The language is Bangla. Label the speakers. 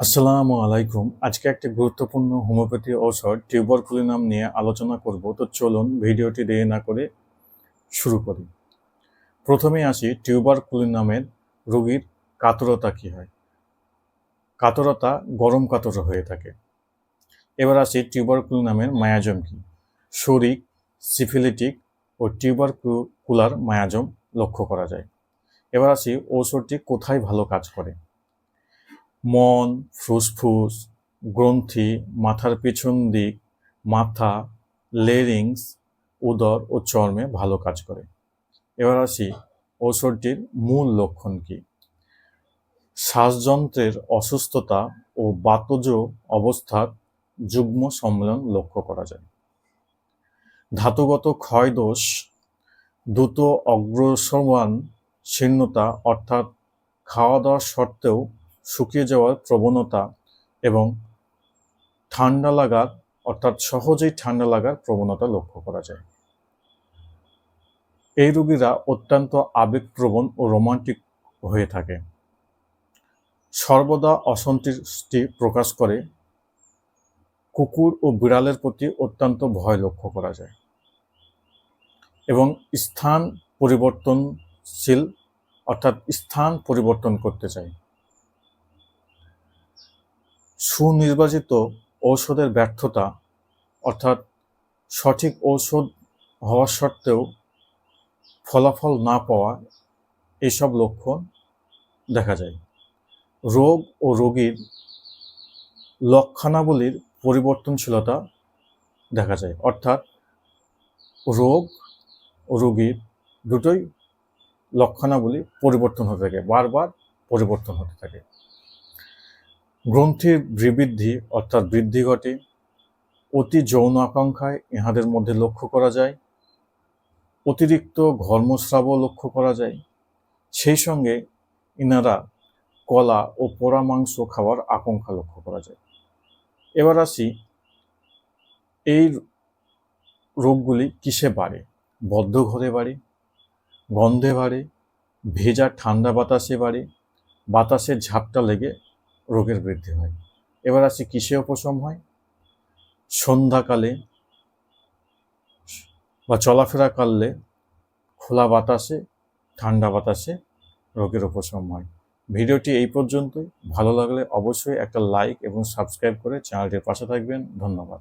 Speaker 1: আসসালামু আলাইকুম। আজকে একটি গুরুত্বপূর্ণ হোমিওপ্যাথি ঔষধ টিউবারকুলিনাম নিয়ে আলোচনা করব। তো চলুন ভিডিওটি দেরি না করে শুরু করি। প্রথমে আসি টিউবারকুলিনামের রোগীর কাতরতা কী হয়? কাতরতা গরম কাতর হয়ে থাকে। এবার আসি টিউবার টিউবারকুলিনামের মায়াজম কী? শরিক সিফিলিটিক ও টিউবার টিউবারকুলার মায়াজম লক্ষ্য করা যায়। এবার আসি, ঔষধটি কোথায় ভালো কাজ করে? মন, ফুসফুস, গ্রন্থি, মাথার পিছন দিক, মাথা, লেরিংস, উদর ও চর্মে ভালো কাজ করে। এবার আসি ঔষধটির মূল লক্ষণ কি? শ্বাসযন্ত্রের অসুস্থতা ও বাতজ অবস্থার যুগ্ম সম্মেলন লক্ষ্য করা যায়। ধাতুগত ক্ষয়দোষ দ্রুত অগ্রসমান শীর্ণতা অর্থাৎ খাওয়া দাওয়া সত্ত্বেও শুকিয়ে যাওয়ার প্রবণতা এবং ঠান্ডা লাগার, অর্থাৎ সহজেই ঠান্ডা লাগার প্রবণতা লক্ষ্য করা যায়। এই রোগীরা অত্যন্ত আবেগপ্রবণ ও রোমান্টিক হয়ে থাকে। সর্বদা অসন্তুষ্টি প্রকাশ করে। কুকুর ও বিড়ালের প্রতি অত্যন্ত ভয় লক্ষ্য করা যায় এবং স্থান পরিবর্তনশীল, অর্থাৎ স্থান পরিবর্তন করতে চায়। সুনির্বাচিত ঔষধের ব্যর্থতা, অর্থাৎ সঠিক ঔষধ হওয়া সত্ত্বেও ফলাফল না পাওয়া, এসব লক্ষণ দেখা যায়। রোগ ও রোগীর লক্ষণাবলীর পরিবর্তনশীলতা দেখা যায়। অর্থাৎ রোগ ও রোগীর দুটোই লক্ষণাবলী পরিবর্তন হতে থাকে, বারবার পরিবর্তন হতে থাকে। গ্রন্থির বৃদ্ধি অর্থাৎ বৃদ্ধি ঘটে। অতি যৌন আকাঙ্ক্ষায় ইহাদের মধ্যে লক্ষ্য করা যায়। অতিরিক্ত ঘর্মস্রাবও লক্ষ্য করা যায়। সেই সঙ্গে ইনারা কলা ও পোড়া মাংস খাওয়ার আকাঙ্ক্ষা লক্ষ্য করা যায়। এবার আসি, এই রোগগুলি কিসে বাড়ে? বদ্ধ ঘরে বাড়ে, গন্ধে বাড়ে, ভেজা ঠান্ডা বাতাসে বাড়ে, বাতাসের ঝাপটা লেগে রোগের বৃদ্ধি হয়। এবার আসি কিসে উপশম হয়? সন্ধ্যাকালে বা চলাফেরা করলে খোলা বাতাসে, ঠান্ডা বাতাসে রোগের উপশম হয়। ভিডিওটি এই পর্যন্তই। ভালো লাগলে অবশ্যই একটা লাইক এবং সাবস্ক্রাইব করে চ্যানেলটির পাশে থাকবেন। ধন্যবাদ।